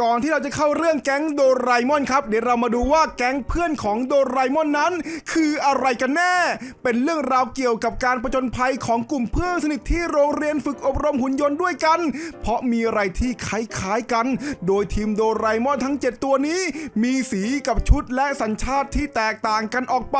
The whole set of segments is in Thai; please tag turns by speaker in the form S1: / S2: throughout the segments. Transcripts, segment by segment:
S1: ก่อนที่เราจะเข้าเรื่องแก๊งโดราเอมอนครับ เดี๋ยวเรามาดูว่าแก๊งเพื่อนของโดราเอมอนนั้น คืออะไรกันแน่ เป็นเรื่องราวเกี่ยวกับการประจนภัยของกลุ่มเพื่อนสนิทที่โรงเรียนฝึกอบรมหุ่นยนต์ด้วยกัน เพราะมีอะไรที่คล้ายๆกัน โดยทีมโดราเอมอนทั้ง 7 ตัวนี้ มีสีกับชุดและสัญชาติที่แตกต่างกันออกไป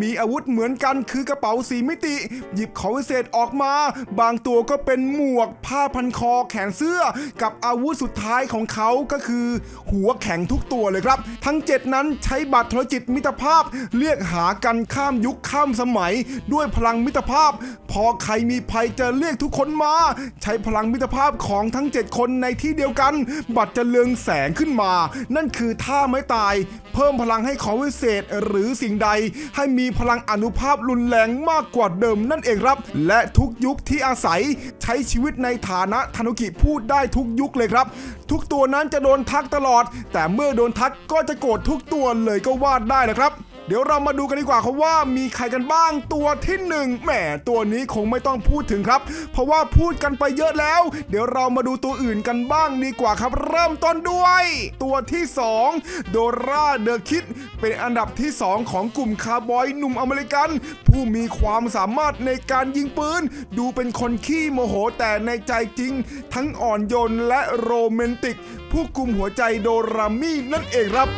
S1: มีอาวุธเหมือนกันคือกระเป๋าสีมิติ หยิบของวิเศษออกมา บางตัวก็เป็นหมวกผ้าพันคอแขนเสื้อ กับอาวุธสุดท้ายของเขาก็คือหัวแข็งทุกตัวเลยครับ ทั้ง 7 นั้นใช้บัตรโทรจิตมิตรภาพ เรียกหากันข้ามยุคข้ามสมัย ด้วยพลังมิตรภาพ พอใครมีภัยจะเรียกทุกคนมา ใช้พลังมิตรภาพของทั้ง 7 คนในที่เดียวกัน บัตรจะเลืองแสงขึ้นมา นั่นคือท่าไม้ตาย เพิ่มพลังให้ของวิเศษหรือสิ่งใด ให้มีพลังอนุภาพรุนแรงมากกว่าเดิมนั่นเองครับ และทุกยุคที่อาศัยใช้ชีวิตในฐานะธนุกิพูดได้ทุกยุคเลยครับ ทุกตัวนั้นจะโดนทักตลอด แต่เมื่อโดนทักก็จะโกรธทุกตัวเลยก็ว่าได้นะครับ เดี๋ยวเรามาดูกันดีกว่าครับว่ามีใครกันบ้างตัวที่หนึ่งแหมตัวนี้คงไม่ต้องพูดถึงครับ เพราะว่าพูดกันไปเยอะแล้ว เดี๋ยวเรามาดูตัวอื่นกันบ้างดีกว่าครับ เริ่มต้นด้วย ตัวที่2โดราเดอะคิดเป็นอันดับที่ 2 ของกลุ่มคาร์บอยหนุ่มอเมริกัน ผู้มีความสามารถในการยิงปืน ดูเป็นคนขี้โมโหแต่ในใจจริง ทั้งอ่อนโยนและโรแมนติก ผู้กุมหัวใจโดรามี่นั่นเองครับ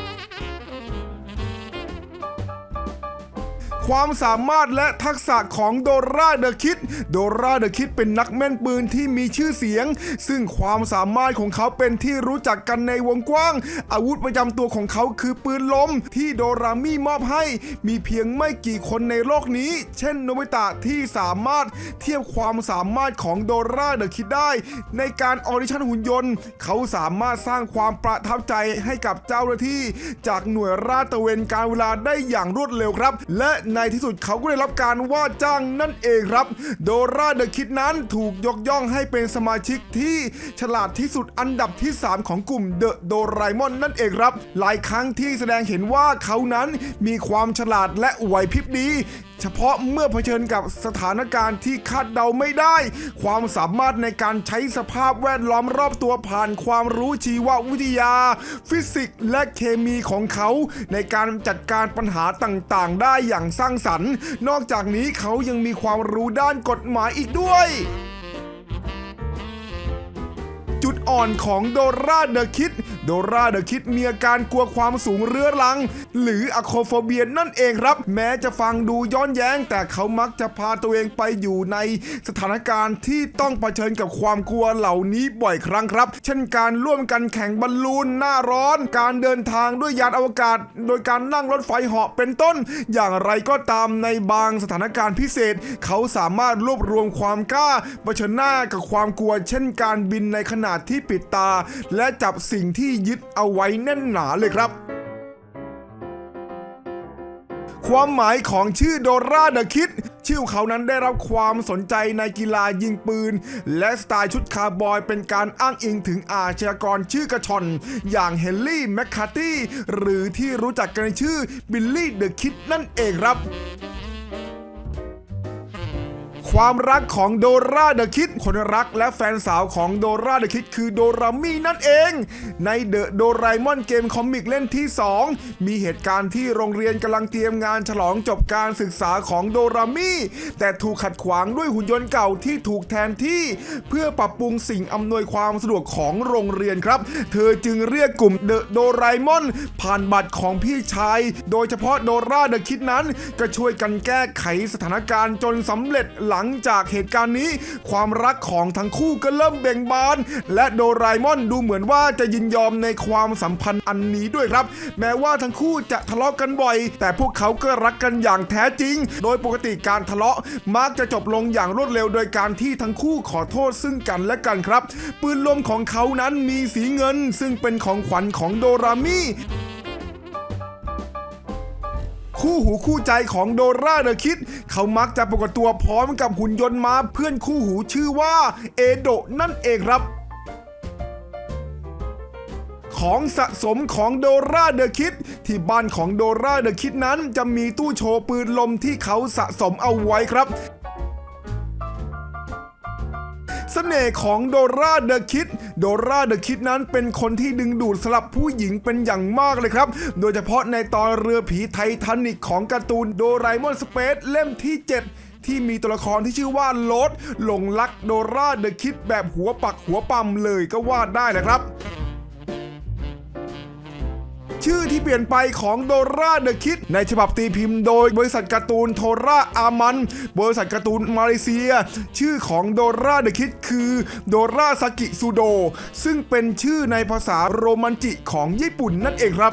S1: ความสามารถและทักษะของโดราเดอะคิด โดราเดอะคิดเป็นนักแม่นปืนที่มีชื่อเสียง ซึ่งความสามารถของเขาเป็นที่รู้จักกันในวงกว้าง อาวุธประจำตัวของเขาคือปืนลม ที่โดรามี่มอบให้ มีเพียงไม่กี่คนในโลกนี้ เช่นโนบิตะที่สามารถเทียบความสามารถของโดราเดอะคิดได้ ในการออดิชั่นหุ่นยนต์ เขาสามารถสร้างความประทับใจให้กับเจ้าหน้าที่ จากหน่วยราตะเวนการเวลาได้อย่างรวดเร็วครับ และในในที่สุดเขาก็ได้รับการว่าจ้างนั่นเองครับ โดราเดอะคิดนั้นถูกยกย่องให้เป็นสมาชิกที่ฉลาดที่สุดอันดับที่ 3 ของกลุ่มเดอะโดรามอนนั่นเองครับ หลายครั้งที่แสดงเห็นว่าเขานั้นมีความฉลาดและไหวพริบดี เฉพาะเมื่อเผชิญกับสถานการณ์ที่คาดเดาไม่ได้ ความสามารถในการใช้สภาพแวดล้อมรอบตัวผ่านความรู้ชีววิทยา ฟิสิกส์และเคมีของเขาในการจัดการปัญหาต่างๆ ได้อย่างสร้างสรรค์ นอกจากนี้เขายังมีความรู้ด้านกฎหมายอีกด้วยจุดอ่อนของโดราเดอะคิด โดราเดอะคิดมีอาการกลัวความสูงเรื้อรัง หรืออะโคโฟเบียนั่นเองครับ แม้จะฟังดูย้อนแย้ง แต่เขามักจะพาตัวเองไปอยู่ในสถานการณ์ที่ต้องเผชิญกับความกลัวเหล่านี้บ่อยครั้งครับ เช่นการร่วมกันแข่งบอลลูนหน้าร้อน การเดินทางด้วยยานอวกาศ โดยการนั่งรถไฟเหาะเป็นต้น อย่างไรก็ตามในบางสถานการณ์พิเศษ เขาสามารถรวบรวมความกล้าเผชิญหน้ากับความกลัว เช่นการบินในขนาดที่ปิดตา และจับสิ่งที่ยึดเอาไว้แน่นหนาเลยครับ ความหมายของชื่อโดราเดอะคิด ชื่อเขานั้นได้รับความสนใจในกีฬายิงปืน และสไตล์ชุดคาร์บอยเป็นการอ้างอิงถึงอาชญากรชื่อกระชอน อย่างเฮนรี่แมคคาร์ตี้หรือที่รู้จักกันในชื่อบิลลี่เดอะคิดนั่นเองครับ ความรักของโดราเดอะคิดคนรักและแฟนสาวของโดราเดอะคิดคือโดรามี่นั่นเอง ในเดอะโดรามอนเกมคอมิกเล่นที่ 2 มีเหตุการณ์ที่โรงเรียนกำลังเตรียมงานฉลองจบการศึกษาของโดรามี่แต่ถูกขัดขวางด้วยหุ่นยนต์เก่าที่ถูกแทนที่ เพื่อปรับปรุงสิ่งอำนวยความสะดวกของโรงเรียนครับ เธอจึงเรียกกลุ่มเดอะโดรามอนผ่านบัตรของพี่ชาย โดยเฉพาะโดราเดอะคิดนั้น ก็ช่วยกันแก้ไขสถานการณ์จนสำเร็จหลังงจากเหตุการณ์นี้ ความรักของทั้งคู่ก็เริ่มเบ่งบาน และโดราเอมอนดูเหมือนว่าจะยินยอมในความสัมพันธ์อันนี้ด้วยครับ แม้ว่าทั้งคู่จะทะเลาะกันบ่อย แต่พวกเขาก็รักกันอย่างแท้จริง โดยปกติการทะเลาะมักจะจบลงอย่างรวดเร็วโดยการที่ทั้งคู่ขอโทษซึ่งกันและกันครับ ปืนลมของเขานั้นมีสีเงิน ซึ่งเป็นของขวัญของโดรามิ คู่หูคู่ใจของโดราเดอะคิด เขามักจะปรากฏตัวพร้อมกับหุ่นยนต์มาเพื่อนคู่หูชื่อว่าเอโดะนั่นเองครับของสะสมของโดราเดอะคิดที่บ้านของโดราเดอะคิดนั้นจะมีตู้โชว์ปืนลมที่เขาสะสมเอาไว้ครับ สน่ห์ของโดราเดอะคิด โดราเดอะคิดนั้นเป็นคนที่ดึงดูดสำหรับผู้หญิงเป็นอย่างมากเลยครับ โดยเฉพาะในตอนเรือผีไททานิกของการ์ตูนโดราเอมอนสเปซเล่มที่ 7ที่มีตัวละครที่ชื่อว่าโลดหลงรักโดราเดอะคิดแบบหัวปักหัวปั๊มเลยก็ว่าได้นะครับ ชื่อที่เปลี่ยนไปของโดราเดอะคิดในฉบับตีพิมพ์โดยบริษัทการ์ตูนโทราอามัน บริษัทการ์ตูนมาเลเซีย ชื่อของโดราเดอะคิดคือโดราซากิซูโด ซึ่งเป็นชื่อในภาษาโรมันจิของญี่ปุ่นนั่นเองครับ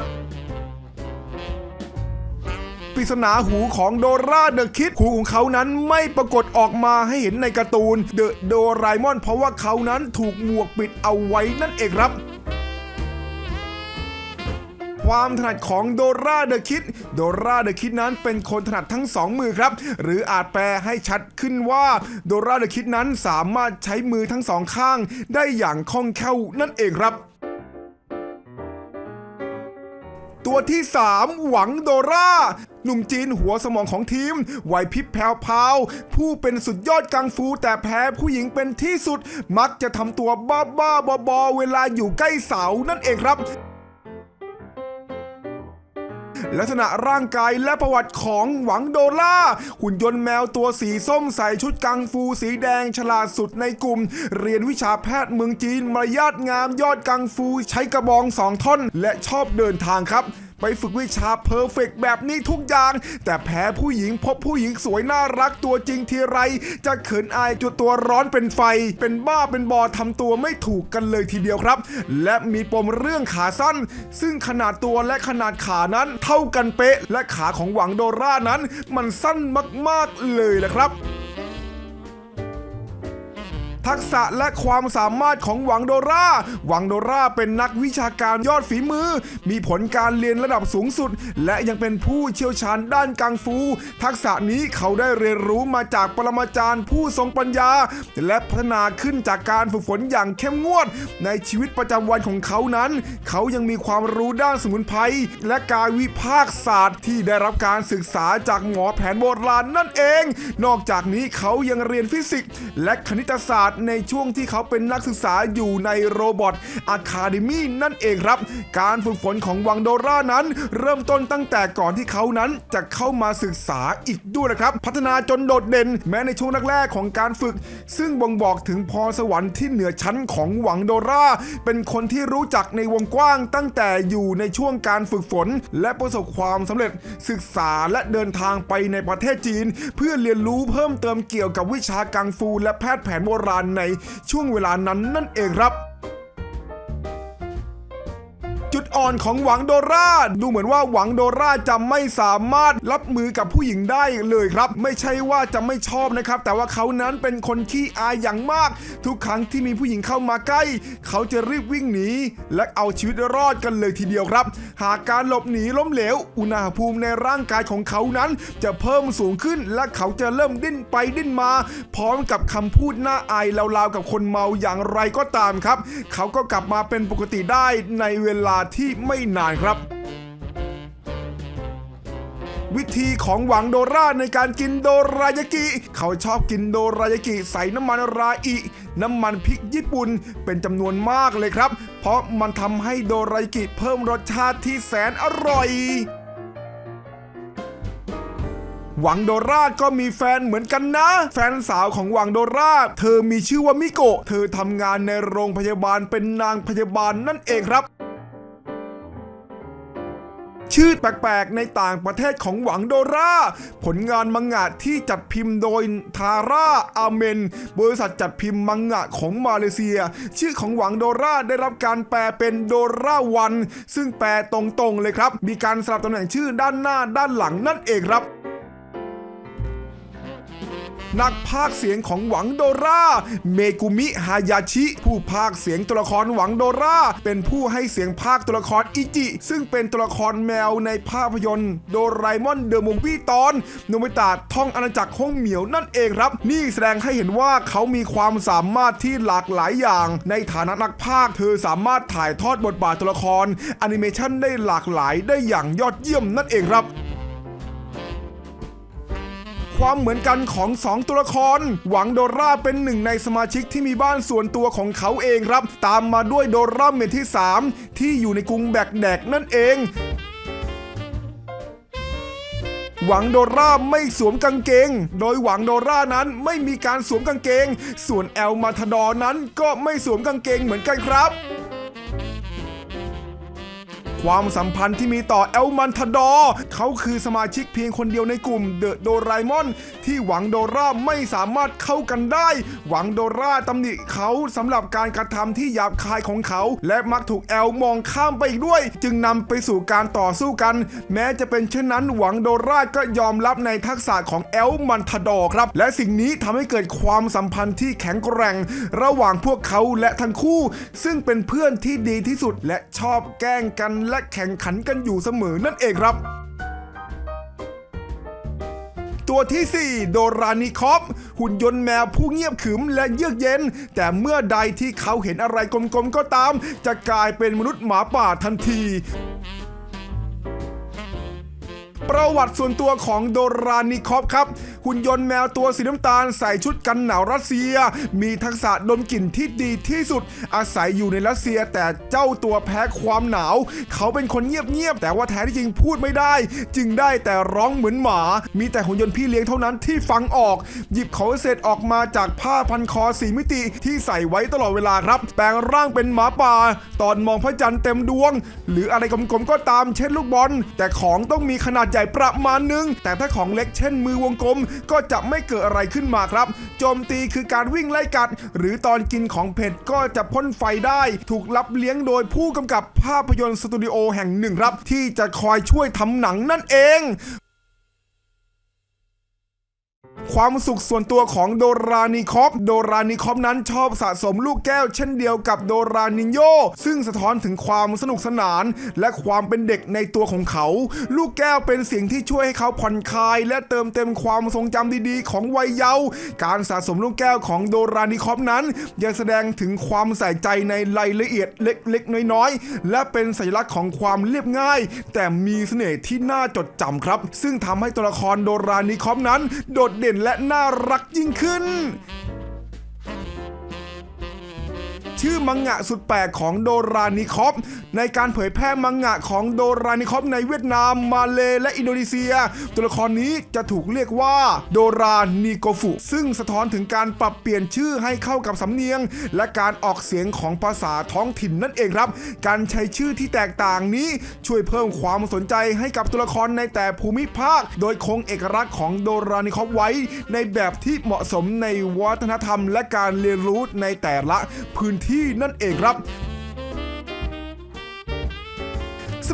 S1: ปริศนาหูของโดราเดอะคิดหูของเขานั้นไม่ปรากฏออกมาให้เห็นในการ์ตูนเดอะโดราเอมอนเพราะว่าเขานั้นถูกหมวกปิดเอาไว้นั่นเองครับ ความถนัดของโดราเดอะคิด โดราเดอะคิดนั้นเป็นคนถนัดทั้งสองมือครับ หรืออาจแปลให้ชัดขึ้นว่าโดราเดอะคิดนั้นสามารถใช้มือทั้งสองข้าง ได้อย่างคล่องแคล่วนั่นเองครับตัวที่ 3 หวังโดราหนุ่มจีนหัวสมองของทีมไหวพริบแผ่วพาว ผู้เป็นสุดยอดกังฟูแต่แพ้ผู้หญิงเป็นที่สุด มักจะทำตัวบ้าบ้าๆบอๆเวลาอยู่ใกล้เสานั่นเองครับ ลักษณะร่างกายและประวัติของหวังโดล่าหุ่นยนต์แมวตัวสีส้มใส่ชุดกังฟูสีแดงฉลาดสุดในกลุ่ม เรียนวิชาแพทย์เมืองจีนมารยาทงามยอดกังฟูใช้กระบองสองท่อน และชอบเดินทางครับ ไปฝึกวิชาเพอร์เฟกแบบนี้ทุกอย่าง แต่แพ้ผู้หญิงพบผู้หญิงสวยน่ารักตัวจริงทีไร จะเขินอายจนตัวร้อนเป็นไฟ เป็นบ้าเป็นบอทำตัวไม่ถูกกันเลยทีเดียวครับ และมีปมเรื่องขาสั้น ซึ่งขนาดตัวและขนาดขานั้นเท่ากันเป๊ะ และขาของหวังโดรานั้น มันสั้นมากๆเลยแหละครับ ทักษะและความสามารถของหวังโดราหวังโดราเป็นนักวิชาการยอดฝีมือ มีผลการเรียนระดับสูงสุด และยังเป็นผู้เชี่ยวชาญด้านกังฟู ทักษะนี้เขาได้เรียนรู้มาจากปรมาจารย์ผู้ทรงปัญญา และพัฒนาขึ้นจากการฝึกฝนอย่างเข้มงวด ในชีวิตประจำวันของเขานั้น เขายังมีความรู้ด้านสมุนไพรและการวิพากษ์ศาสตร์ ที่ได้รับการศึกษาจากหมอแผนโบราณนั่นเอง นอกจากนี้เขายังเรียนฟิสิกส์และคณิตศาสตร์ในช่วงที่เขาเป็นนักศึกษาอยู่ในโรบอทอะคาเดมีนั่นเองครับ การฝึกฝนของวังโดรานั้น เริ่มต้นตั้งแต่ก่อนที่เขานั้นจะเข้ามาศึกษาอีกด้วยนะครับ พัฒนาจนโดดเด่นแม้ในช่วงแรกๆของการฝึก ซึ่งบ่งบอกถึงพรสวรรค์ที่เหนือชั้นของหวังโดรา เป็นคนที่รู้จักในวงกว้างตั้งแต่อยู่ในช่วงการฝึกฝน และประสบความสำเร็จศึกษาและเดินทางไปในประเทศจีน เพื่อเรียนรู้เพิ่มเติมเกี่ยวกับวิชากังฟูและแพทย์แผนโบราณในช่วงเวลานั้นนั่นเองครับ อ่อนของหวังโดราดูเหมือนว่าหวังโดราจะไม่สามารถรับมือกับผู้หญิงได้เลยครับ ไม่ใช่ว่าจะไม่ชอบนะครับ แต่ว่าเขานั้นเป็นคนขี้อายอย่างมาก ทุกครั้งที่มีผู้หญิงเข้ามาใกล้ เขาจะรีบวิ่งหนีและเอาชีวิตรอดกันเลยทีเดียวครับ หากการหลบหนีล้มเหลว อุณหภูมิในร่างกายของเขานั้น จะเพิ่มสูงขึ้นและเขาจะเริ่มดิ้นไปดิ้นมา พร้อมกับคำพูดน่าอายราวๆกับคนเมาอย่างไรก็ตามครับ เขาก็กลับมาเป็นปกติได้ในเวลาที่ไม่นานครับ วิธีของหวังโดราในการกินโดรายากิ เขาชอบกินโดรายากิใส่น้ำมันราอิ น้ำมันพริกญี่ปุ่นเป็นจำนวนมากเลยครับ เพราะมันทำให้โดรายากิเพิ่มรสชาติที่แสนอร่อยหวังโดราก็มีแฟนเหมือนกันนะ แฟนสาวของหวังโดราเธอมีชื่อว่ามิโกะ เธอทำงานในโรงพยาบาลเป็นนางพยาบาลนั่นเองครับ ชื่อแปลกๆในต่างประเทศของหวังโดรา ผลงานมังงะที่จัดพิมพ์โดยทาร่าอาเมน บริษัทจัดพิมพ์มังงะของมาเลเซีย ชื่อของหวังโดราได้รับการแปลเป็นโดราวัน ซึ่งแปลตรงๆเลยครับ มีการสลับตำแหน่งชื่อด้านหน้าด้านหลังนั่นเองครับ นักพากเสียงของหวังโดรา เมกุมิฮายาชิ ผู้พากเสียงตัวละครหวังโดรา เป็นผู้ให้เสียงพากตัวละครอิจิ ซึ่งเป็นตัวละครแมวในภาพยนตร์ โดราเอมอนเดอะมูฟวี่ตอนโนบิตะท่องอาณาจักรห้องเหมียวนั่นเองครับ นี่แสดงให้เห็นว่าเขามีความสามารถที่หลากหลายอย่าง ในฐานะนักพากเธอสามารถถ่ายทอดบทบาทตัวละครแอนิเมชันได้หลากหลายได้อย่างยอดเยี่ยมนั่นเองครับ ความเหมือนกันของสองตัวละคร หวังโดราเป็นหนึ่งในสมาชิกที่มีบ้านส่วนตัวของเขาเองครับ ตามมาด้วยโดราเมนที่ 3 ที่อยู่ในกรุงแบกแดกนั่นเองหวังโดราไม่สวมกางเกง โดยหวังโดรานั้นไม่มีการสวมกางเกง ส่วนแอลมาทดอนั้นก็ไม่สวมกางเกงเหมือนกันครับ ความสัมพันธ์ที่มีต่อเอลมันทดอร์เขาคือสมาชิกเพียงคนเดียวในกลุ่มเดอะโดรามอน ที่หวังโดราไม่สามารถเข้ากันได้ หวังโดราตำหนิเขาสำหรับการกระทำที่หยาบคายของเขา และมักถูกแอลมองข้ามไปอีกด้วย จึงนำไปสู่การต่อสู้กัน แม้จะเป็นเช่นนั้นหวังโดราก็ยอมรับในทักษะของเอลมันทดอร์ครับ และสิ่งนี้ทำให้เกิดความสัมพันธ์ที่แข็งแกร่ง ระหว่างพวกเขาและทั้งคู่ ซึ่งเป็นเพื่อนที่ดีที่สุดและชอบแกล้งกันและแข่งขันกันอยู่เสมอนั่นเองครับ ตัวที่ 4 โดรานิคอปหุ่นยนต์แมวผู้เงียบขรึมและเยือกเย็น แต่เมื่อใดที่เขาเห็นอะไรกลมๆก็ตาม จะกลายเป็นมนุษย์หมาป่าทันทีประวัติส่วนตัวของโดรานิคอปครับหุ่นยนต์แมวตัวสีน้ำตาลใส่ชุดกันหนาวรัสเซีย มีทักษะดมกลิ่นที่ดีที่สุด อาศัยอยู่ในรัสเซีย แต่เจ้าตัวแพ้ความหนาว เขาเป็นคนเงียบๆแต่ว่าแท้ที่จริงพูดไม่ได้ จึงได้แต่ร้องเหมือนหมา มีแต่หุ่นยนต์พี่เลี้ยงเท่านั้นที่ฟังออก หยิบเขาเสร็จออกมาจากผ้าพันคอสีมิติที่ใส่ไว้ตลอดเวลาครับ แปลงร่างเป็นหมาป่า ตอนมองพระจันทร์เต็มดวง หรืออะไรกลมๆก็ตามเช่นลูกบอล แต่ของต้องมีขนาดใหญ่ประมาณนึง แต่ถ้าของเล็กเช่นมือวงกลมก็จะไม่เกิดอะไรขึ้นมาครับ โจมตีคือการวิ่งไล่กัด หรือตอนกินของเผ็ดก็จะพ่นไฟได้ ถูกรับเลี้ยงโดยผู้กำกับภาพยนตร์สตูดิโอแห่งหนึ่งครับ ที่จะคอยช่วยทำหนังนั่นเอง ความสุขส่วนตัวของโดรานิคอปโดรานิคอปนั้นชอบสะสมลูกแก้วเช่นเดียวกับโดรานิโยซึ่งสะท้อนถึงความสนุกสนาน และความเป็นเด็กในตัวของเขา ลูกแก้วเป็นสิ่งที่ช่วยให้เขาผ่อนคลาย และเติมเต็มความทรงจำดีๆ ของวัยเยาว์การสะสมลูกแก้วของโดรานิคอปนั้นยังแสดงถึงความใส่ใจในรายละเอียดเล็กๆ น้อยๆ และเป็นสัญลักษณ์ของความเรียบง่าย แต่มีเสน่ห์ที่น่าจดจำครับ ซึ่งทำให้ตัวละครโดรานิคอปนั้นโดดเด่นและน่ารักยิ่งขึ้น ชื่อมังงะสุดแปลกของโดรานิคอปในการเผยแพร่มังงะของโดรานิคอปในเวียดนาม มาเลและอินโดนีเซีย ตัวละครนี้จะถูกเรียกว่าโดรานิโกฟุ ซึ่งสะท้อนถึงการปรับเปลี่ยนชื่อให้เข้ากับสำเนียง และการออกเสียงของภาษาท้องถิ่นนั่นเองครับ การใช้ชื่อที่แตกต่างนี้ช่วยเพิ่มความสนใจให้กับตัวละครในแต่ภูมิภาค โดยคงเอกลักษณ์ของโดรานิคอปไว้ ในแบบที่เหมาะสมในวัฒนธรรม และการเรียนรู้ในแต่ละพื้นที่ที่นั่นเองครับ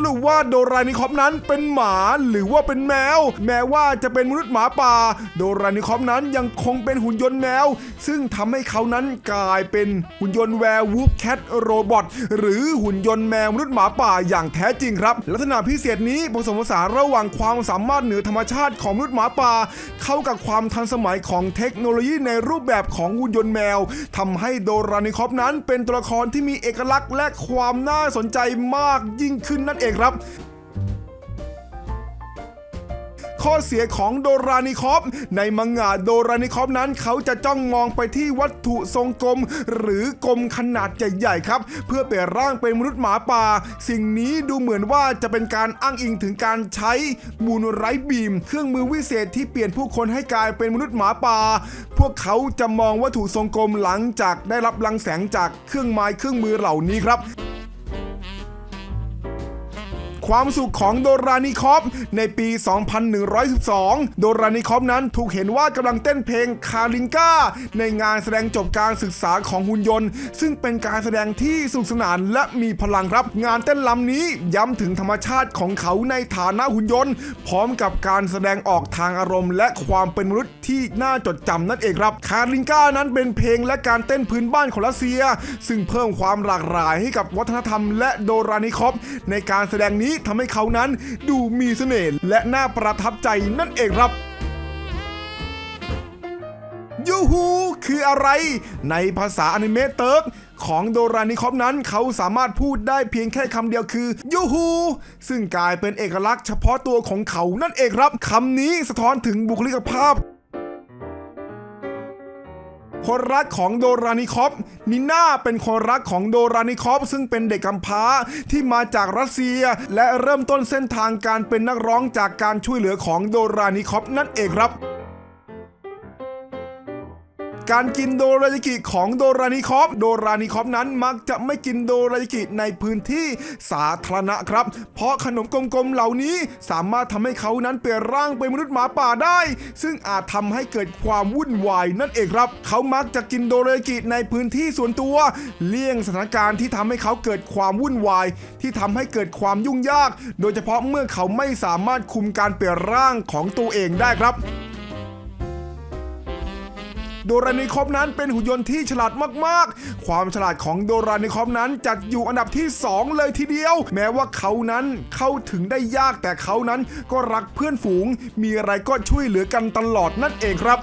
S1: สรุปว่าโดรานิคอปนั้นเป็นหมาหรือว่าเป็นแมว แม้ว่าจะเป็นมนุษย์หมาป่า โดรานิคอปนั้นยังคงเป็นหุ่นยนต์แมว ซึ่งทำให้เขานั้นกลายเป็นหุ่นยนต์แวร์วูฟแคทโรบอทหรือหุ่นยนต์แมวมนุษย์หมาป่าอย่างแท้จริงครับ ลักษณะพิเศษนี้ผสมผสานระหว่างความสามารถเหนือธรรมชาติของมนุษย์หมาป่า เข้ากับความทันสมัยของเทคโนโลยีในรูปแบบของหุ่นยนต์แมวทำให้โดรานิคอปนั้นเป็นตัวละครที่มีเอกลักษณ์และความน่าสนใจมากยิ่งขึ้นนั่นเองครับ ข้อเสียของโดรานิคอปในมังงะโดรานิคอปนั้นเขาจะจ้องมองไปที่วัตถุทรงกลม หรือกลมขนาดใหญ่ๆครับ เพื่อเปลี่ยนร่างเป็นมนุษย์หมาป่า สิ่งนี้ดูเหมือนว่าจะเป็นการอ้างอิงถึงการใช้มูนไรบีม เครื่องมือวิเศษที่เปลี่ยนผู้คนให้กลายเป็นมนุษย์หมาป่าพวกเขาจะมองวัตถุทรงกลมหลังจากได้รับรังแสงจากเครื่องไม้เครื่องมือเหล่านี้ครับ ความสุขของโดรานิคอปในปี 2112 โดรานิคอปนั้นถูกเห็นว่ากำลังเต้นเพลงคาลิงกาในงานแสดงจบการศึกษาของหุ่นยนต์ ซึ่งเป็นการแสดงที่สนุกสนานและมีพลังครับ งานเต้นลำนี้ย้ำถึงธรรมชาติของเขาในฐานะหุ่นยนต์ พร้อมกับการแสดงออกทางอารมณ์ และความเป็นมนุษย์ที่น่าจดจำนั่นเองครับ คาลิงกานั้นเป็นเพลงและการเต้นพื้นบ้านของรัสเซีย ซึ่งเพิ่มความหลากหลายให้กับวัฒนธรรมและโดรานิคอปในการแสดงนี้ทำให้เขานั้นดูมีเสน่ห์และน่าประทับใจนั่นเองครับยูฮูคืออะไร ในภาษาอนิเมะเติร์กของโดรานิคอปนั้นเขาสามารถพูดได้เพียงแค่คำเดียวคือยูฮูซึ่งกลายเป็นเอกลักษณ์เฉพาะตัวของเขานั่นเองครับคำนี้สะท้อนถึงบุคลิกภาพ คนรักของโดรานิคอฟนิน่าเป็นคนรักของโดรานิคอฟซึ่งเป็นเด็กกำพร้าที่มาจากรัสเซีย และเริ่มต้นเส้นทางการเป็นนักร้องจากการช่วยเหลือของโดรานิคอฟนั่นเองครับ การกินโดรายากิของโดรานิคอฟโดรานิคอฟนั้นมักจะไม่กินโดรายากิในพื้นที่สาธารณะครับ เพราะขนมกลมๆเหล่านี้สามารถทำให้เขานั้นเปลี่ยนร่างเป็นมนุษย์หมาป่าได้ ซึ่งอาจทำให้เกิดความวุ่นวายนั่นเองครับ เขามักจะกินโดรายากิในพื้นที่ส่วนตัว เลี่ยงสถานการณ์ที่ทำให้เขาเกิดความวุ่นวาย ที่ทำให้เกิดความยุ่งยาก โดยเฉพาะเมื่อเขาไม่สามารถคุมการเปลี่ยนร่างของตัวเองได้ครับ โดรานิคอฟนั้นเป็นหุ่นยนต์ที่ฉลาดมากๆ ความฉลาดของโดรานิคอฟนั้นจัดอยู่อันดับที่ 2 เลยทีเดียว แม้ว่าเขานั้นเข้าถึงได้ยากแต่เขานั้นก็รักเพื่อนฝูง มีอะไรก็ช่วยเหลือกันตลอดนั่นเองครับ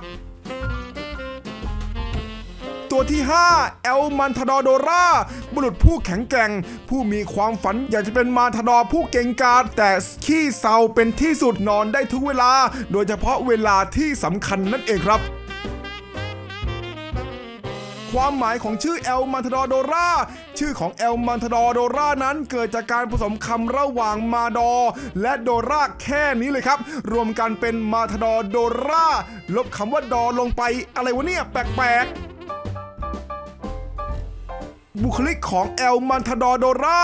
S1: ตัวที่ 5 เอลมันทาดอร์โดราบุรุษผู้แข็งแกร่ง ผู้มีความฝันอยากจะเป็นมาทาดอร์ผู้เก่งกาจแต่ขี้เศร้าเป็นที่สุดนอนได้ทุกเวลา โดยเฉพาะเวลาที่สำคัญนั่นเองครับ ความหมายของชื่อเอลมันทดอร์โดราชื่อของเอลมันทดอร์โดรานั้นเกิดจากการผสมคำระหว่างมาดอ และโดราแค่นี้เลยครับ รวมกันเป็นมาทดอร์โดราลบคำว่าดอลงไปอะไรวะเนี่ย แปลกๆบุคลิกของเอลมันทดอร์โดรา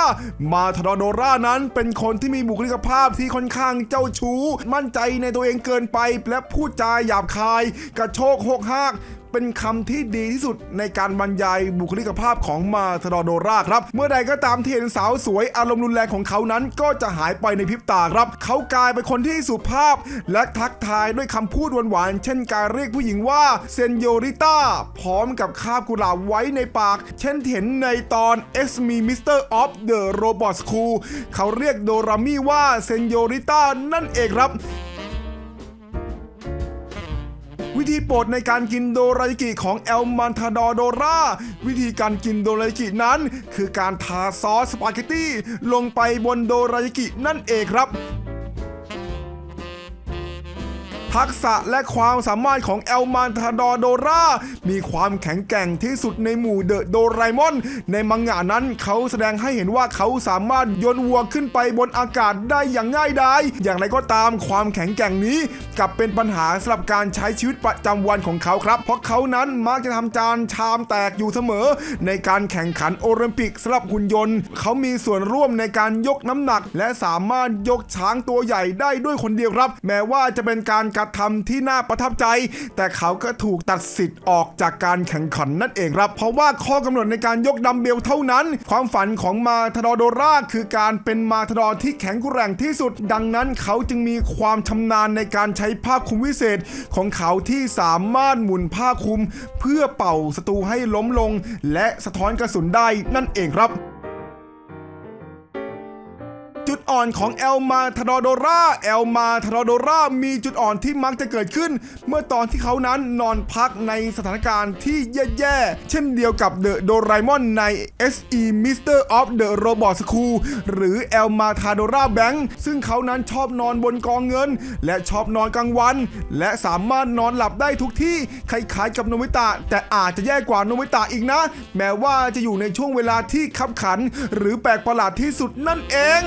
S1: มาทดอร์โดรานั้นเป็นคนที่มีบุคลิกภาพที่ค่อนข้างเจ้าชู้ มั่นใจในตัวเองเกินไป และพูดจาหยาบคาย กระโชกหกหาก เป็นคำที่ดีที่สุดในการบรรยายบุคลิกภาพของมาทาดอร์โดราครับ เมื่อใดก็ตามที่เห็นสาวสวยอารมณ์รุนแรงของเขานั้น ก็จะหายไปในพริบตาครับ เขากลายเป็นคนที่สุภาพ และทักทายด้วยคำพูดหวานๆเช่นการเรียกผู้หญิงว่าเซนโยริต้าพร้อมกับคาบกุหลาบไว้ในปาก เช่นเห็นในตอน X Me Mr. of the Robot School เขาเรียกโดรามิว่าเซนโยริต้านั่นเองครับ วิธีโปรดในการกินโดรายากิของเอลมันทาดอร์โดรา วิธีการกินโดรายากินั้น คือการทาซอสสปาเกตตี้ลงไปบนโดรายากินั่นเองครับ ทักษะและความสามารถของเอลมันทาดอร์โดรา มีความแข็งแกร่งที่สุดในหมู่เดอะโดรมอน ในมังงะนั้นเขาแสดงให้เห็นว่าเขาสามารถโยนวัวขึ้นไปบนอากาศได้อย่างง่ายดาย อย่างไรก็ตามความแข็งแกร่งนี้กลับเป็นปัญหาสำหรับการใช้ชีวิตประจำวันของเขาครับ เพราะเขานั้นมักจะทำจานชามแตกอยู่เสมอ ในการแข่งขันโอลิมปิกสำหรับหุ่นยนต์ เขามีส่วนร่วมในการยกน้ำหนัก และสามารถยกช้างตัวใหญ่ได้ด้วยคนเดียวครับ แม้ว่าจะเป็นการระทำที่น่าประทับใจ แต่เขาก็ถูกตัดสิทธิ์ออกจากการแข่งขันนั่นเองครับ เพราะว่าข้อกำหนดในการยกดัมเบลเท่านั้น ความฝันของมาทาดอร์โดราคือการเป็นมาทาดอร์ที่แข็งแกร่งที่สุด ดังนั้นเขาจึงมีความชำนาญในการใช้ผ้าคลุมวิเศษของเขาที่สามารถหมุนผ้าคลุม เพื่อเป่าศัตรูให้ล้มลง และสะท้อนกระสุนได้นั่นเองครับ จุดอ่อนของเอลมาทาดอร์โดราเอลมาทาดอร์โดรามีจุดอ่อนที่มักจะเกิดขึ้น เมื่อตอนที่เขานั้นนอนพักในสถานการณ์ที่แย่ๆ เช่นเดียวกับเดอะโดรมอนใน SE Mr. of the Robot School หรือเอลมาทาโดราแบงค์ซึ่งเขานั้นชอบนอนบนกองเงิน และชอบนอนกลางวัน และสามารถนอนหลับได้ทุกที่คล้ายๆกับโนบิตะ แต่อาจจะแย่กว่าโนบิตะอีกนะ แม้ว่าจะอยู่ในช่วงเวลาที่ขับขัน หรือแปลกประหลาดที่สุดนั่นเอง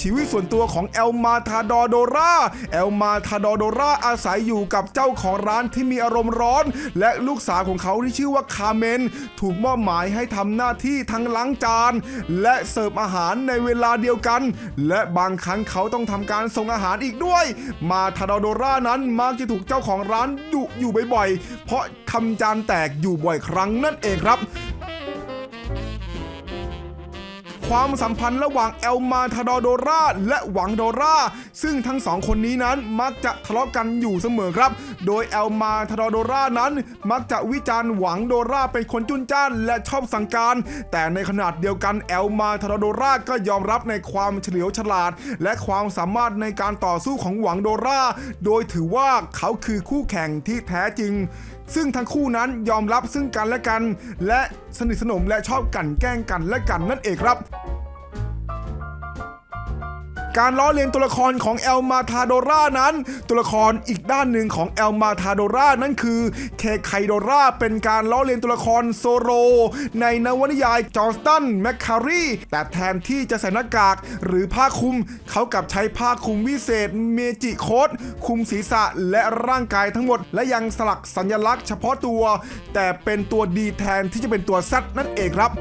S1: ชีวิตส่วนตัวของเอลมาทาดอร์โดราเอลมาทาดอร์โดราอาศัยอยู่กับเจ้าของร้านที่มีอารมณ์ร้อน และลูกสาวของเขาที่ชื่อว่าคาเมน ถูกมอบหมายให้ทำหน้าที่ทั้งล้างจาน และเสิร์ฟอาหารในเวลาเดียวกัน และบางครั้งเขาต้องทำการส่งอาหารอีกด้วย มาทาดอร์โดรานั้นมักจะถูกเจ้าของร้านดุอยู่บ่อยๆ เพราะทำจานแตกอยู่บ่อยครั้งนั่นเองครับ ความสัมพันธ์ระหว่างเอลมาทาดอร์โดราและหวังโดรา ซึ่งทั้งสองคนนี้นั้นมักจะทะเลาะกันอยู่เสมอครับ โดยเอลมาทาดอร์โดรานั้น มักจะวิจารณ์หวังโดราเป็นคนจุนจ้านและชอบสั่งการ แต่ในขนาดเดียวกันเอลมาทาดอร์โดราก็ยอมรับในความเฉลียวฉลาด และความสามารถในการต่อสู้ของหวังโดรา โดยถือว่าเขาคือคู่แข่งที่แท้จริง ซึ่งทั้งคู่นั้นยอมรับซึ่งกันและกัน และสนิทสนมและชอบกันแกล้งกันและกันนั่นเองครับ การล้อเลียนตัวละครของเอลมาทาโดรานั้น ตัวละครอีกด้านหนึ่งของเอลมาทาโดรานั่นคือเคไคโดราเป็นการล้อเลียนตัวละครโซโร ในนวนิยายจอร์สตันแมคคารีแต่แทนที่จะใส่หน้ากากหรือผ้าคลุม เขากลับใช้ผ้าคลุมวิเศษเมจิโคตคลุมศีรษะและร่างกายทั้งหมด และยังสลักสัญลักษณ์เฉพาะตัว แต่เป็นตัวดีแทนที่จะเป็นตัวซัดนั่นเองครับ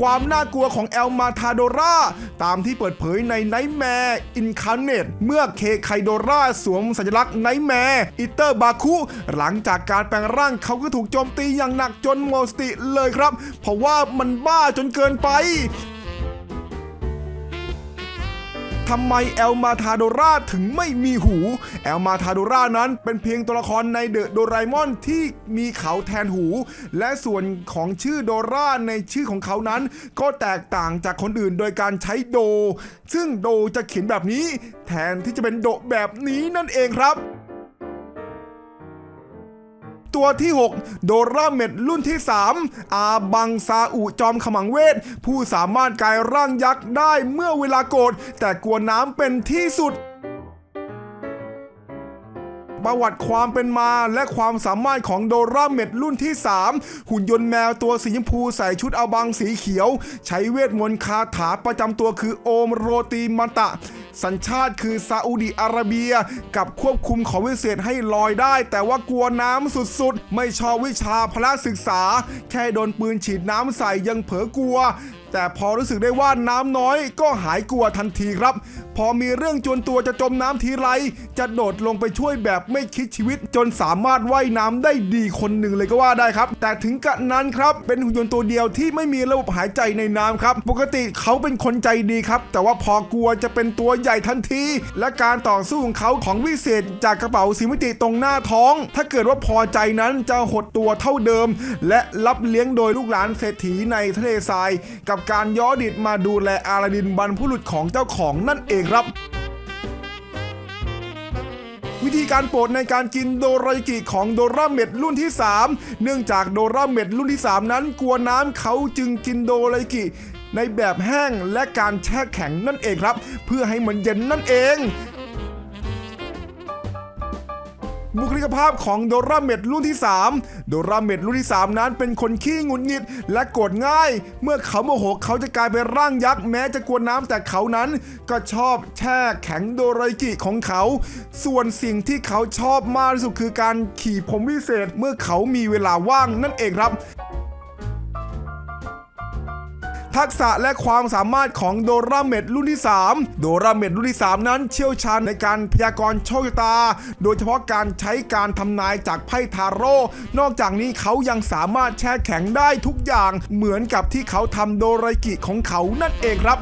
S1: ความน่ากลัวของเอลมาทาโดราตามที่เปิดเผยในไนแมร์อินคาเนตเมื่อเคไคโดราสวมสัญลักษณ์ไนแมร์อิเตอร์บาคุหลังจากการแปลงร่างเขาก็ถูกโจมตีอย่างหนักจนหมดสติเลยครับ เพราะว่ามันบ้าจนเกินไป ทำไมเอลมาทาโดราถึงไม่มีหูเอลมาทาโดรานั้นเป็นเพียงตัวละครในเดอะโดราเอมอนที่มีเขาแทนหู และส่วนของชื่อโดราในชื่อของเขานั้น ก็แตกต่างจากคนอื่นโดยการใช้โด ซึ่งโดจะเขียนแบบนี้ แทนที่จะเป็นโดแบบนี้นั่นเองครับ ตัวที่ 6 โดราเมดรุ่นที่ 3 อาบังซาอุจอมขมังเวท ผู้สามารถกลายร่างยักษ์ได้เมื่อเวลาโกรธแต่กลัวน้ำเป็นที่สุด ประวัติความเป็นมา และความสามารถของโดราเมดรุ่นที่ 3 หุ่นยนต์แมวตัวสีชมพูใส่ชุดอาบังสีเขียว ใช้เวทมนต์คาถาประจำตัวคือโอมโรตีมันตะ สัญชาติคือซาอุดิอาระเบีย กับควบคุมของวิเศษให้ลอยได้ แต่ว่ากลัวน้ำสุดๆ ไม่ชอบวิชาพละศึกษา แค่โดนปืนฉีดน้ำใส่ยังเผลอกลัว แต่พอรู้สึกได้ว่าน้ำน้อยก็หายกลัวทันทีครับ พอมีเรื่องจวนตัวจะจมน้ำทีไร จะโดดลงไปช่วยแบบไม่คิดชีวิต จนสามารถว่ายน้ำได้ดีคนหนึ่งเลยก็ว่าได้ครับ แต่ถึงกะนั้นครับเป็นหุ่นยนต์ตัวเดียวที่ไม่มีระบบหายใจในน้ำครับ ปกติเขาเป็นคนใจดีครับ แต่ว่าพอกลัวจะเป็นตัวใหญ่ทันที และการต่อสู้ของเขาของวิเศษ จากกระเป๋าสีมิติตรงหน้าท้อง ถ้าเกิดว่าพอใจนั้นจะหดตัวเท่าเดิม และรับเลี้ยงโดยลูกหลานเศรษฐีในทะเลทราย กับการย้อดิดมาดูแลอาลาดินบรรพุรุษของเจ้าของนั่นเองครับ วิธีการโปรดในการกินโดรายกิของโดราเมดรุ่นที่ 3 เนื่องจากโดราเมดรุ่นที่ 3 นั้นกลัวน้ำเขาจึงกินโดรายากิในแบบแห้งและการแช่แข็งนั่นเองครับ เพื่อให้มันเย็นนั่นเอง บุคลิกภาพของโดราเมดรุ่นที่ 3 โดราเมดรุ่นที่ 3 นั้นเป็นคนขี้งุนงิดและโกรธง่าย เมื่อเขาโมโหเขาจะกลายเป็นร่างยักษ์แม้จะกลัวน้ำแต่เขานั้น ก็ชอบแช่แข็งโดรากิของเขา ส่วนสิ่งที่เขาชอบมากที่สุดคือการขี่ผมวิเศษเมื่อเขามีเวลาว่างนั่นเองครับ ทักษะและความสามารถของโดราเมดรุ่นที่ 3 โดราเมดรุ่นที่ 3 นั้นเชี่ยวชาญในการพยากรณ์โชคชะตา โดยเฉพาะการใช้การทำนายจากไพ่ทาโร่ นอกจากนี้เขายังสามารถแช่แข็งได้ทุกอย่างเหมือนกับที่เขาทำโดรากิของเขานั่นเองครับ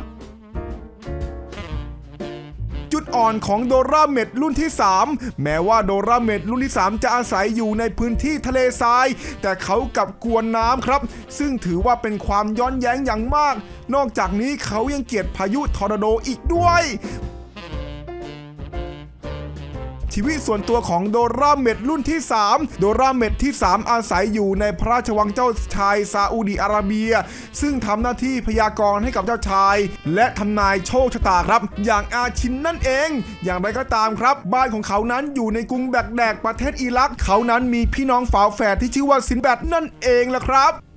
S1: อ่อนของโดราเมดรุ่นที่ 3 แม้ว่าโดราเมดรุ่นที่ 3 จะอาศัยอยู่ในพื้นที่ทะเลทราย แต่เขากลับกวนน้ำครับ ซึ่งถือว่าเป็นความย้อนแย้งอย่างมาก นอกจากนี้เขายังเกลียดพายุทอร์นาโดอีกด้วย ชีวิตส่วนตัวของโดราเมดรุ่นที่ 3 โดราเมดที่ 3 อาศัยอยู่ในพระราชวังเจ้าชายซาอุดิอาระเบีย ซึ่งทำหน้าที่พยากรณ์ให้กับเจ้าชาย และทำนายโชคชะตาครับ อย่างอาชินนั่นเอง อย่างไรก็ตามครับ บ้านของเขานั้นอยู่ในกรุงแบกแดกประเทศอิรัก เขานั้นมีพี่น้องฝาแฝดที่ชื่อว่าซินแบดนั่นเองล่ะครับ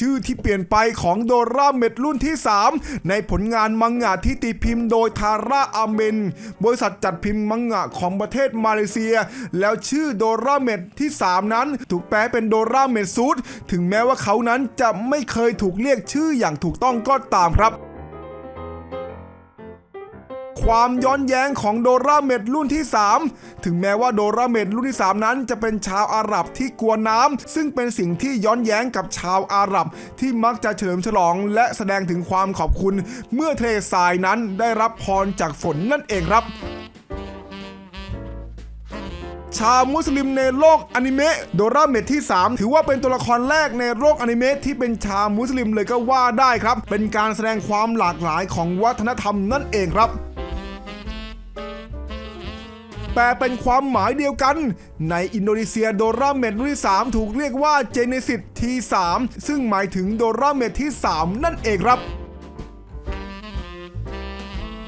S1: ชื่อที่เปลี่ยนไปของโดราเมดรุ่นที่ 3 ในผลงานมังงะที่ตีพิมพ์โดยทาร่าอาเมน บริษัทจัดพิมพ์มังงะของประเทศมาเลเซีย แล้วชื่อโดราเมดที่ 3 นั้น ถูกแปลเป็นโดราเมดซูดถึงแม้ว่าเขานั้นจะไม่เคยถูกเรียกชื่ออย่างถูกต้องก็ตามครับ ความย้อนแย้งของโดราเมดรุ่นที่ 3 ถึงแม้ว่าโดราเมดรุ่นที่ 3 นั้น จะเป็นชาวอาหรับที่กลัวน้ำซึ่งเป็นสิ่งที่ย้อนแย้งกับชาวอาหรับ ที่มักจะเฉลิมฉลอง และแสดงถึงความขอบคุณ เมื่อเทรายนั้นได้รับพรจากฝนนั่นเองครับชาวมุสลิมในโลกอนิเมะโดราเมดที่ 3 ถือว่าเป็นตัวละครแรกในโลกอนิเมะที่เป็นชาวมุสลิมเลยก็ว่าได้ครับ เป็นการแสดงความหลากหลายของวัฒนธรรมนั่นเองครับ แปลเป็นความหมายเดียวกัน ในอินโดนีเซียโดราเมดรุ่นที่3ถูกเรียกว่าเจเนซิสที3ซึ่งหมายถึงโดราเมดที่ 3 นั่นเองครับ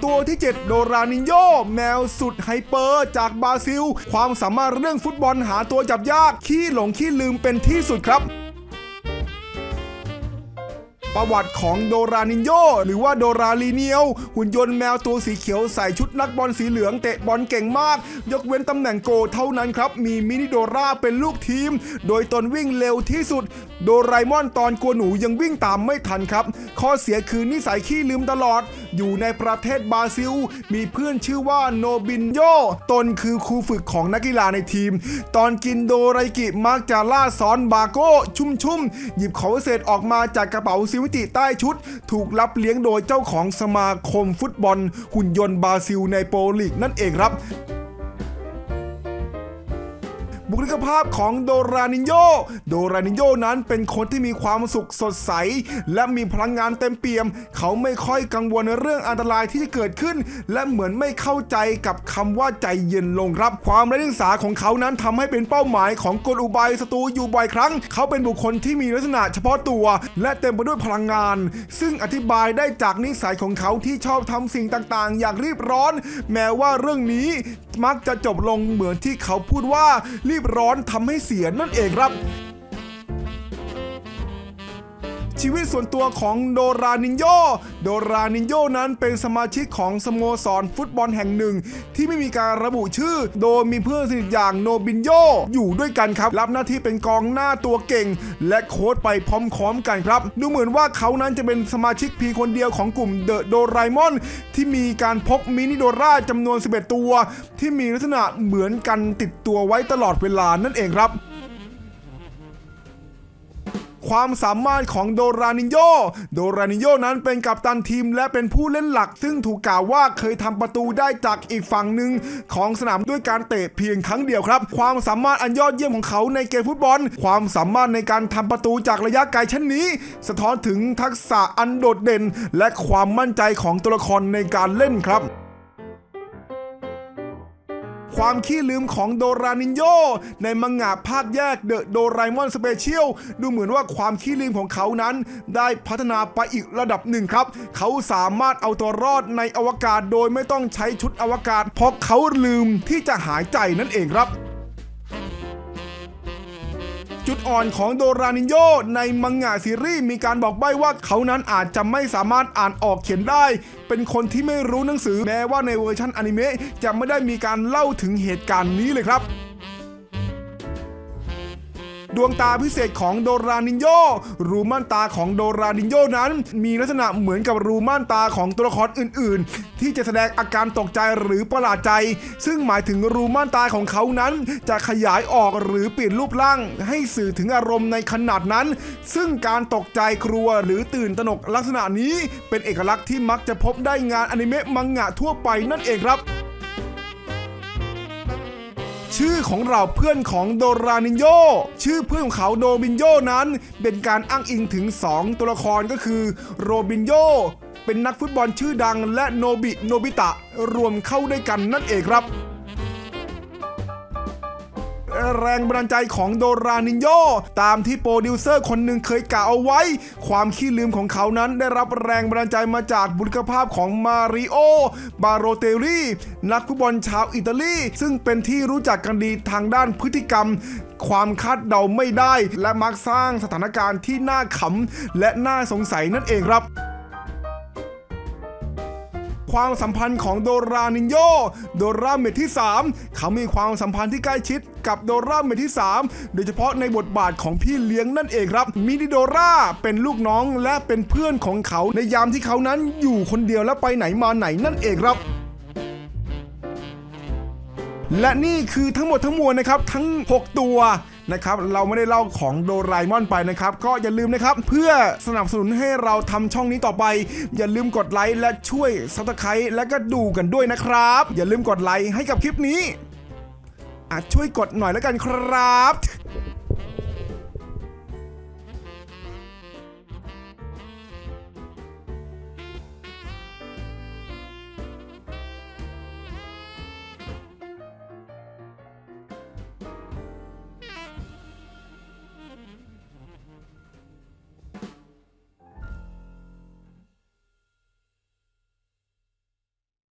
S1: ตัวที่ 7 โดรานิโยแมวสุดไฮเปอร์จากบราซิล ความสามารถเรื่องฟุตบอลหาตัวจับยาก ขี้หลงขี้ลืมเป็นที่สุดครับ ประวัติของโดรานิโยหรือว่าโดราลีเนียว หุ่นยนต์แมวตัวสีเขียวใส่ชุดนักบอลสีเหลืองเตะบอลเก่งมาก ยกเว้นตำแหน่งโกเท่านั้นครับ มีมินิโดราเป็นลูกทีม โดยตนวิ่งเร็วที่สุด โดราเอมอนตอนกลัวหนูยังวิ่งตามไม่ทันครับ ข้อเสียคือนิสัยขี้ลืมตลอด อยู่ในประเทศบราซิล มีเพื่อนชื่อว่าโนบินโยตนคือครูฝึกของนักกีฬาในทีม ตอนกินโดไรกิมักจะล่าซ้อนบาโก้ชุ่มๆ หยิบของพิเศษออกมาจากกระเป๋าซิวิติใต้ชุด ถูกรับเลี้ยงโดยเจ้าของสมาคมฟุตบอลหุ่นยนต์บราซิลในโปรลีกนั่นเองครับ บุคลิกภาพของโดรานิโยโดรานิโยนั้นเป็นคนที่มีความสุขสดใส และมีพลังงานเต็มเปี่ยม เขาไม่ค่อยกังวลในเรื่องอันตรายที่จะเกิดขึ้น และเหมือนไม่เข้าใจกับคำว่าใจเย็นลงครับ ความไร้เดียงสาของเขานั้นทำให้เป็นเป้าหมายของกลอุบายศัตรูอยู่บ่อยครั้ง เขาเป็นบุคคลที่มีลักษณะเฉพาะตัว และเต็มไปด้วยพลังงาน ซึ่งอธิบายได้จากนิสัยของเขาที่ชอบทำสิ่งต่างๆ อย่างรีบร้อน แม้ว่าเรื่องนี้มักจะจบลงเหมือนที่เขาพูดว่ารีบร้อนทำให้เสียนั่นเองครับ ชีวิตส่วนตัวของโดรานินโย โดรานินโยนั้นเป็นสมาชิกของสโมสรฟุตบอลแห่งหนึ่ง ที่ไม่มีการระบุชื่อ โดยมีเพื่อนสนิทอย่างโนบินโยอยู่ด้วยกันครับ รับหน้าที่เป็นกองหน้าตัวเก่ง และโค้ชไปพร้อมๆกันครับ ดูเหมือนว่าเขานั้นจะเป็นสมาชิกเพียงคนเดียวของกลุ่มเดอะโดรามอน ที่มีการพกมินิโดราจำนวน 11 ตัว ที่มีลักษณะเหมือนกันติดตัวไว้ตลอดเวลานั่นเองครับ ความสามารถของโดรานิโย โดรานิโยนั้นเป็นกัปตันทีมและเป็นผู้เล่นหลัก ซึ่งถูกกล่าวว่าเคยทำประตูได้จากอีกฝั่งหนึ่งของสนามด้วยการเตะเพียงครั้งเดียวครับ ความสามารถอันยอดเยี่ยมของเขาในเกมฟุตบอล ความสามารถในการทำประตูจากระยะไกลเช่นนี้ สะท้อนถึงทักษะอันโดดเด่น และความมั่นใจของตัวละครในการเล่นครับ ความขี้ลืมของโดรานินโยในมังงะภาคแยกเดอะโดรามอนสเปเชียลดูเหมือนว่าความขี้ลืมของเขานั้น ได้พัฒนาไปอีกระดับหนึ่งครับ เขาสามารถเอาตัวรอดในอวกาศโดยไม่ต้องใช้ชุดอวกาศ เพราะเขาลืมที่จะหายใจนั่นเองครับ จุดอ่อนของโดรานิโยในมังงะซีรีส์มีการบอกใบ้ว่าเขานั้นอาจจะไม่สามารถอ่านออกเขียนได้ เป็นคนที่ไม่รู้หนังสือแม้ว่าในเวอร์ชันอนิเมะจะไม่ได้มีการเล่าถึงเหตุการณ์นี้เลยครับ ดวงตาพิเศษของโดรานินโยรูม่านตาของโดรานินโยนั้น มีลักษณะเหมือนกับรูม่านตาของตัวละครอื่น ๆ ที่จะแสดงอาการตกใจหรือประหลาดใจ ซึ่งหมายถึงรูม่านตาของเขานั้น จะขยายออกหรือเปลี่ยนรูปร่าง ให้สื่อถึงอารมณ์ในขนาดนั้น ซึ่งการตกใจกลัวหรือตื่นตระหนกลักษณะนี้ เป็นเอกลักษณ์ที่มักจะพบได้งานอนิเมะมังงะทั่วไปนั่นเองครับ ชื่อของเราเพื่อนของโดรานินโยชื่อเพื่อนของเขาโดบินโยนั้น เป็นการอ้างอิงถึง 2 ตัวละครก็คือโรบินโยเป็นนักฟุตบอลชื่อดังและโนบิโนบิตะรวมเข้าด้วยกันนั่นเองครับ แรงบันดาลใจของโดรานินโยตามที่โปรดิวเซอร์คนหนึ่งเคยกล่าวเอาไว้ ความขี้ลืมของเขานั้นได้รับแรงบันดาลใจมาจากบุคลิกภาพของมาริโอบาโรเตลลี่นักฟุตบอลชาวอิตาลี ซึ่งเป็นที่รู้จักกันดีทางด้านพฤติกรรม ความคาดเดาไม่ได้ และมักสร้างสถานการณ์ที่น่าขำและน่าสงสัยนั่นเองครับ ความสัมพันธ์ของโดรานินโยโดราเมทที่ 3 เขามีความสัมพันธ์ที่ใกล้ชิดกับโดราเมทที่ 3 โดยเฉพาะในบทบาทของพี่เลี้ยงนั่นเองครับ มินิโดราเป็นลูกน้องและเป็นเพื่อนของเขาในยามที่เขานั้นอยู่คนเดียวและไปไหนมาไหนนั่นเองครับและนี่คือทั้งหมดทั้งมวลนะครับ ทั้ง 6 ตัว นะครับเราไม่ได้เล่าของโดราเอมอนไปนะครับก็อย่าลืมนะครับเพื่อสนับสนุนให้เราทำช่องนี้ต่อไป อย่าลืมกดไลค์และช่วยซับสไครต์และก็ดูกันด้วยนะครับ อย่าลืมกดไลค์ให้กับคลิปนี้อาจช่วยกดหน่อยแล้วกันครับ